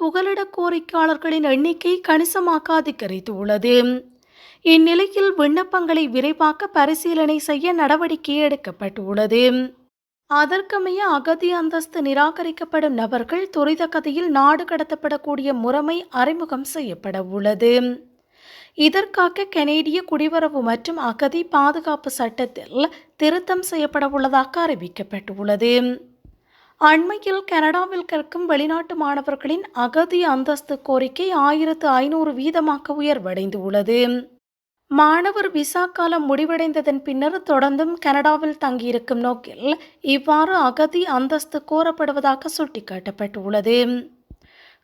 புகலிட கோரிக்கையாளர்களின் எண்ணிக்கை கணிசமாக அதிகரித்துள்ளது இந்நிலையில் விண்ணப்பங்களை விரைவாக்க பரிசீலனை செய்ய நடவடிக்கை எடுக்கப்பட்டுள்ளது. அதற்கமைய அகதி அந்தஸ்து நிராகரிக்கப்படும் நபர்கள் துரித கதியில் நாடு கடத்தப்படக்கூடிய முறைமை அறிமுகம் செய்யப்பட உள்ளது இதற்காக கனேடிய குடிவரவு மற்றும் அகதி பாதுகாப்பு சட்டத்தில் திருத்தம் செய்யப்பட உள்ளதாக அறிவிக்கப்பட்டுள்ளது. அண்மையில் கனடாவில் கற்கும் வெளிநாட்டு மாணவர்களின் அகதி அந்தஸ்து கோரிக்கை ஆயிரத்து ஐநூறு வீதமாக உயர்வடைந்து உள்ளது மாணவர் விசா காலம் முடிவடைந்ததன் பின்னர் தொடர்ந்தும் கனடாவில் தங்கியிருக்கும் நோக்கில் இவ்வாறு அகதி அந்தஸ்து கோரப்படுவதாக சுட்டிக்காட்டப்பட்டுள்ளது.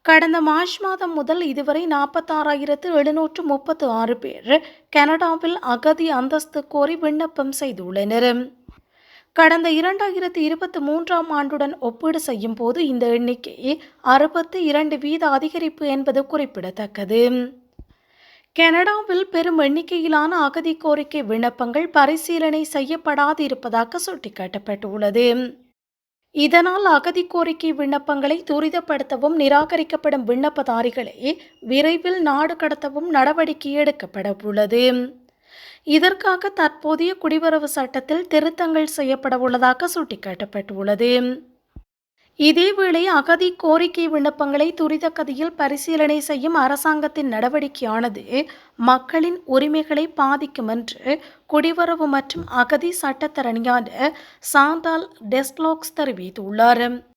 கடந்த மார்ச் மாதம் முதல் இதுவரை நாற்பத்தாறாயிரத்து எழுநூற்று முப்பத்து ஆறு பேர் கனடாவில் அகதி அந்தஸ்து கோரி விண்ணப்பம் செய்துள்ளனர். கடந்த இரண்டாயிரத்தி இருபத்தி மூன்றாம் ஆண்டுடன் ஒப்பீடு செய்யும் போது இந்த எண்ணிக்கை அறுபத்தி இரண்டு வீத அதிகரிப்பு என்பது குறிப்பிடத்தக்கது. கனடாவில் பெரும் எண்ணிக்கையிலான அகதி கோரிக்கை விண்ணப்பங்கள் பரிசீலனை செய்யப்படாது இருப்பதாக சுட்டிக்காட்டப்பட்டுள்ளது. இதனால் அகதி கோரிக்கை விண்ணப்பங்களை துரிதப்படுத்தவும் நிராகரிக்கப்படும் விண்ணப்பதாரிகளை விரைவில் நாடு கடத்தவும் நடவடிக்கை எடுக்கப்பட உள்ளது இதற்காக தற்போதைய குடிவரவு சட்டத்தில் திருத்தங்கள் செய்யப்பட உள்ளதாக சுட்டிக்காட்டப்பட்டுள்ளது. இதேவேளை அகதி கோரிக்கை விண்ணப்பங்களை துரித கதியில் பரிசீலனை செய்யும் அரசாங்கத்தின் நடவடிக்கையானது மக்களின் உரிமைகளை பாதிக்கும் என்று குடிவரவு மற்றும் அகதி சட்டத்தரணியான சாந்தால் டெஸ்லோக்ஸ் தெரிவித்துள்ளார்.